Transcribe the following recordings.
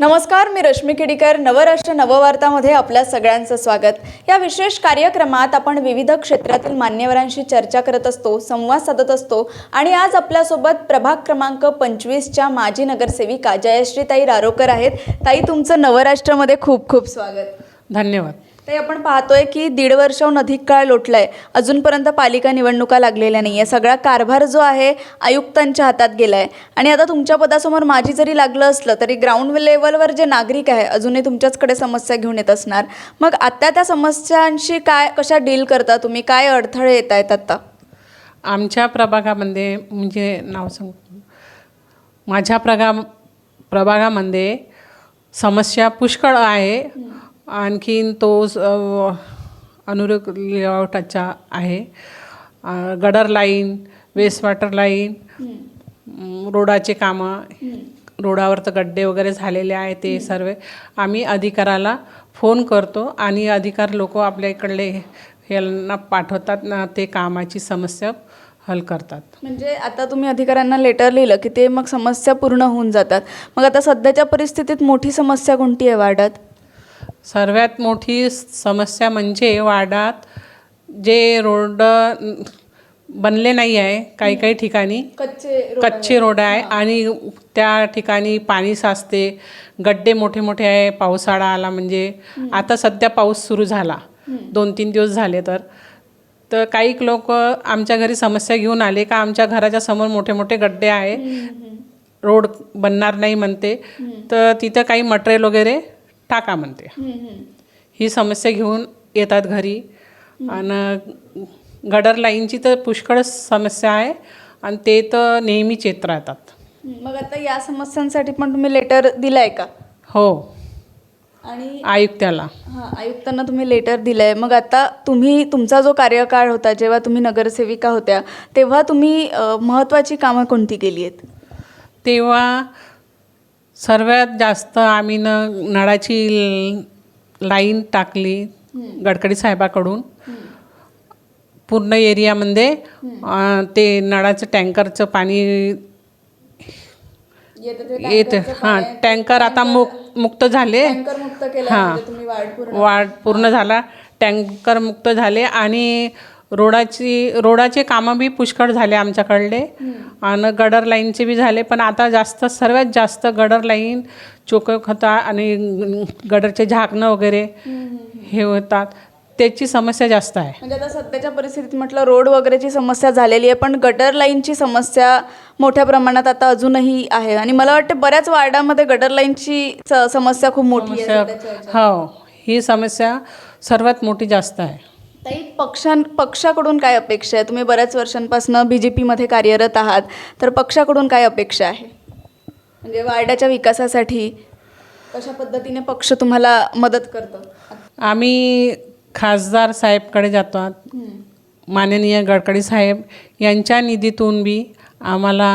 नमस्कार मी रश्मी खेडीकर नवराष्ट्र नववार्तामध्ये आपल्या सगळ्यांचं स्वागत. या विशेष कार्यक्रमात आपण विविध क्षेत्रातील मान्यवरांशी चर्चा करत असतो संवाद साधत असतो आणि आज आपल्यासोबत प्रभाग क्रमांक पंचवीसच्या माजी नगरसेविका जयश्रीताई रारोकर आहेत. ताई तुमचं नवराष्ट्रामध्ये खूप खूप स्वागत. धन्यवाद. ताई आपण पाहतोय की दीड वर्षाहून अधिक काळ लोटलाय. अजूनपर्यंत पालिका निवडणुका लागलेल्या नाही आहे सगळा कारभार जो आहे आयुक्तांच्या हातात गेलाय. आणि आता तुमच्या पदासमोर माझी जरी लागलं असलं तरी ग्राउंड लेवलवर जे नागरिक आहे अजूनही तुमच्याचकडे समस्या घेऊन येत असणार. मग आत्ता त्या समस्यांशी काय कशा डील करता तुम्ही? काय अडथळे येत आहेत आत्ता आमच्या प्रभागामध्ये म्हणजे नाव सांग? माझ्या प्रगा प्रभागामध्ये समस्या पुष्कळ आहे. आणखीन तो अ, अनुरूप लेआउटाचा आहे. Gutter line waste water line रोडाचे कामं रोडावर तर गड्डे वगैरे झालेले आहे ते सर्व. आम्ही अधिकाराला फोन करतो आणि अधिकार लोक आपल्या इकडले यांना पाठवतात ना ते कामाची समस्या हल करतात. म्हणजे आता तुम्ही अधिकाऱ्यांना लेटर लिहिलं की ते मग समस्या पूर्ण होऊन जातात. मग आता सध्याच्या परिस्थितीत मोठी समस्या कोणती आहे वार्डात? सर्वात मोठी समस्या म्हणजे वार्डात जे रोड बनले नाही आहे काही काही ठिकाणी. कच्चे कच्चे रोड आहे आणि त्या ठिकाणी पाणी साचते. गड्डे मोठे मोठे आहे पावसाळा आला म्हणजे. आता सध्या पाऊस सुरू झाला. दोन तीन दिवस झाले तर. तर काही लोक आमच्या घरी समस्या घेऊन आले का आमच्या घराच्या समोर मोठे मोठे गड्डे आहे. रोड बनणार नाही म्हणते. तर तिथं काही मटेरियल वगैरे टाका म्हणते. ही समस्या घेऊन येतात घरी. आणि गडर लाईनची तर पुष्कळ समस्या आहे आणि ते तर नेहमीच येत राहतात मग आता या समस्यांसाठी पण तुम्ही लेटर दिलाय का? हो. आणि आयुक्ताला हां आयुक्तांना तुम्ही लेटर दिलंय. मग आता तुम्ही तुमचा जो कार्यकाळ होता जेव्हा तुम्ही नगरसेविका होत्या तेव्हा तुम्ही महत्त्वाची कामं कोणती केली आहेत? तेव्हा सर्वात जास्त आम्ही न नळाची लाईन टाकली गडकरी साहेबाकडून. पूर्ण एरियामध्ये अं, ते नळाचं टँकरचं पाणी येत हां टँकर आता मुक मुक्त झाले. हां. म्हणजे वाढ पूर्ण झाला. टँकर मुक्त झाले आणि रोडाची रोडाचे कामं बी पुष्कळ झाले आमच्याकडले. आणि गडर लाईनचे बी झाले पण आता जास्त सर्वात जास्त गडर लाईन चोक खता आणि गडरचे झाकणं वगैरे हे होतात. त्याची समस्या जास्त आहे. म्हणजे आता सध्याच्या परिस्थितीत म्हटलं रोड वगैरेची समस्या झालेली आहे पण गटर लाईनची समस्या मोठ्या प्रमाणात आता अजूनही आहे. आणि मला वाटतं बऱ्याच वार्डामध्ये गटर लाईनची स- समस्या खूप मोठी. हो ही समस्या सर्वात मोठी जास्त आहे. ताई पक्षां पक्षाकडून काय अपेक्षा आहे? तुम्ही बऱ्याच वर्षांपासून बी जे पीमध्ये कार्यरत आहात तर पक्षाकडून काय अपेक्षा आहे? म्हणजे वार्डाच्या विकासासाठी कशा पद्धतीने पक्ष तुम्हाला मदत करतं? आम्ही खासदार साहेबकडे जातात माननीय गडकरी साहेब यांच्या निधीतून बी आम्हाला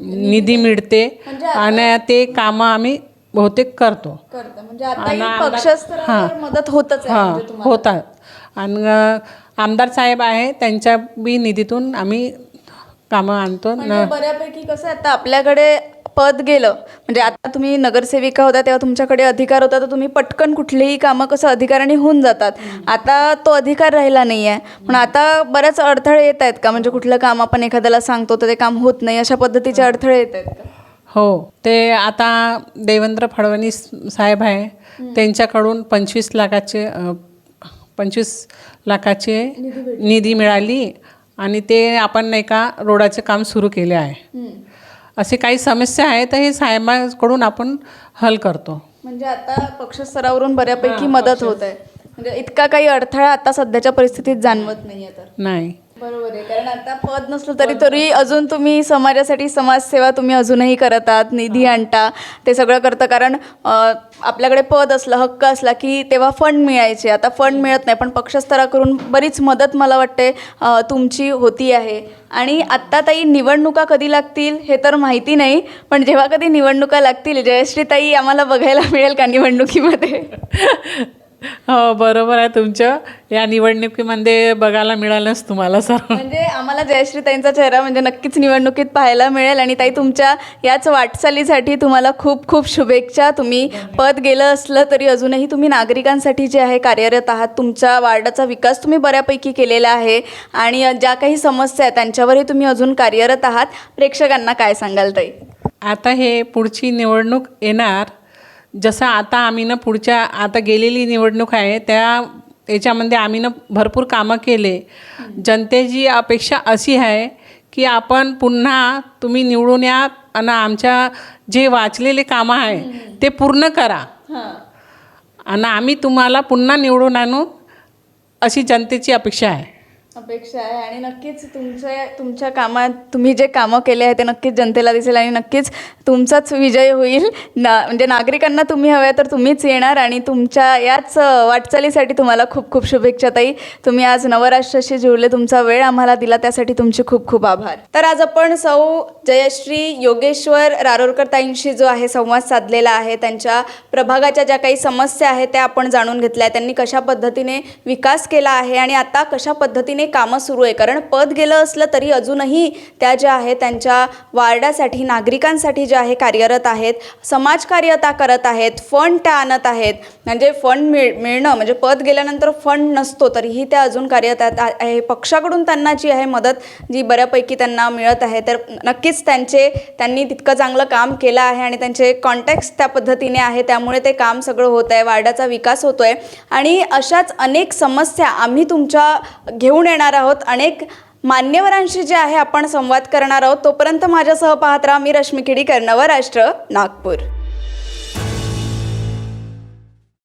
निधी मिळते आणि ते कामं आम्ही बहुतेक करतो. करतं. म्हणजे आता पक्षस्तरावर मदत होतच आहे हां म्हणजे तुम्हाला. होतात. आणि आमदार साहेब आहे त्यांच्या बी निधीतून आम्ही कामं आणतो. न बऱ्यापैकी कसं आता आपल्याकडे पद गेलं म्हणजे आता तुम्ही नगरसेविका होता तेव्हा तुमच्याकडे अधिकार होता तर तुम्ही पटकन कुठलीही कामं कसं अधिकाराने होऊन जातात. आता तो अधिकार राहिला नाही आहे पण आता बऱ्याच अडथळे येत आहेत का? म्हणजे कुठलं काम आपण एखाद्याला सांगतो तर ते काम होत नाही अशा पद्धतीचे अडथळे येत आहेत का? हो ते आता देवेंद्र फडणवीस साहेब आहे त्यांच्याकडून पंचवीस लाखाचे पंचवीस लाखाचे निधी मिळाली आणि ते आपण नाही का रोडाचे काम सुरू केले आहे. असे काही समस्या आहे तर हे साहेबांकडून आपण हल करतो. म्हणजे आता पक्षस्तरावरून बऱ्यापैकी मदत होत आहे. म्हणजे इतका काही अडथळा आता सध्याच्या परिस्थितीत जाणवत नाही आहे तर. नाही. बरोबर आहे. कारण आता पद नसलं तरी तरी अजून तुम्ही समाजासाठी समाजसेवा तुम्ही अजूनही करत आहात निधी आणता ते सगळं करतं. कारण आपल्याकडे पद असलं हक्क असला की तेव्हा फंड मिळायचे. आता फंड मिळत नाही पण पक्षस्तराकडून बरीच मदत मला वाटते तुमची होती आहे. आणि आत्ता ताई निवडणुका कधी लागतील हे तर माहिती नाही पण जेव्हा कधी निवडणुका लागतील जयश्रीताई आम्हाला बघायला मिळेल का निवडणुकीमध्ये? हो बरोबर आहे तुमचं. या निवडणुकीमध्ये बघायला मिळालंच तुम्हाला सर म्हणजे आम्हाला जयश्रीताईंचा चेहरा म्हणजे नक्कीच निवडणुकीत पाहायला मिळेल आणि ताई तुमच्या याच वाटचालीसाठी तुम्हाला खूप खूप शुभेच्छा. तुम्ही पद गेलं असलं तरी अजूनही तुम्ही नागरिकांसाठी जे आहे कार्यरत आहात तुमच्या वार्डाचा विकास तुम्ही बऱ्यापैकी केलेला आहे आणि ज्या काही समस्या आहेत त्यांच्यावरही तुम्ही अजून कार्यरत आहात. प्रेक्षकांना काय सांगाल ताई? आता हे पुढची निवडणूक येणार. जसं आता आम्ही ना पुढच्या आता गेलेली निवडणूक आहे त्या याच्यामध्ये आम्ही ना भरपूर कामं केले. जनतेची अपेक्षा अशी आहे की आपण पुन्हा तुम्ही निवडून या आणि आमच्या जे वाचलेले कामं आहे ते पूर्ण करा. आणि आम्ही तुम्हाला पुन्हा निवडून आणू अशी जनतेची अपेक्षा आहे. अपेक्षा आहे आणि नक्कीच तुमच्या तुमच्या कामात तुम्ही जे कामं केले आहे ते नक्कीच जनतेला दिसेल आणि नक्कीच तुमचाच विजय होईल. ना म्हणजे नागरिकांना तुम्ही हवे तर तुम्हीच येणार आणि तुमच्या याच वाटचालीसाठी तुम्हाला खूप खूप शुभेच्छा ताई. तुम्ही आज नवराष्ट्राशी जुळले तुमचा वेळ आम्हाला दिला त्यासाठी तुमचे खूप खूप आभार. तर आज आपण सौ जयश्री योगेश्वर रारोरकर ताईंशी जो आहे संवाद साधलेला आहे त्यांच्या प्रभागाच्या ज्या काही समस्या आहेत त्या आपण जाणून घेतल्या आहेत. त्यांनी कशा पद्धतीने विकास केला आहे आणि आता कशा पद्धतीने कामं सुरू आहे. कारण पद गेलं असलं तरी अजूनही त्या ज्या आहेत त्यांच्या वार्डासाठी नागरिकांसाठी ज्या आहे कार्यरत आहेत समाजकार्य त्या करत आहेत फंड त्या आणत आहेत. म्हणजे फंड मिळ मिळणं म्हणजे पद गेल्यानंतर फंड नसतो तरीही त्या अजून कार्यरत आहे. पक्षाकडून त्यांना जी आहे मदत जी बऱ्यापैकी त्यांना मिळत आहे तर नक्कीच त्यांचे त्यांनी तितकं चांगलं काम केलं आहे आणि त्यांचे कॉन्टॅक्ट त्या पद्धतीने आहे. त्यामुळे ते काम सगळं होत आहे वार्डाचा विकास होतो आहे आणि अशाच अनेक समस्या आम्ही तुमच्या घेऊन येणार आहोत. अनेक मान्यवरांशी जे आहे आपण संवाद करणार आहोत. तोपर्यंत माझ्यासह पाहत राहा मी रश्मी किडीकर नवराष्ट्र नागपूर.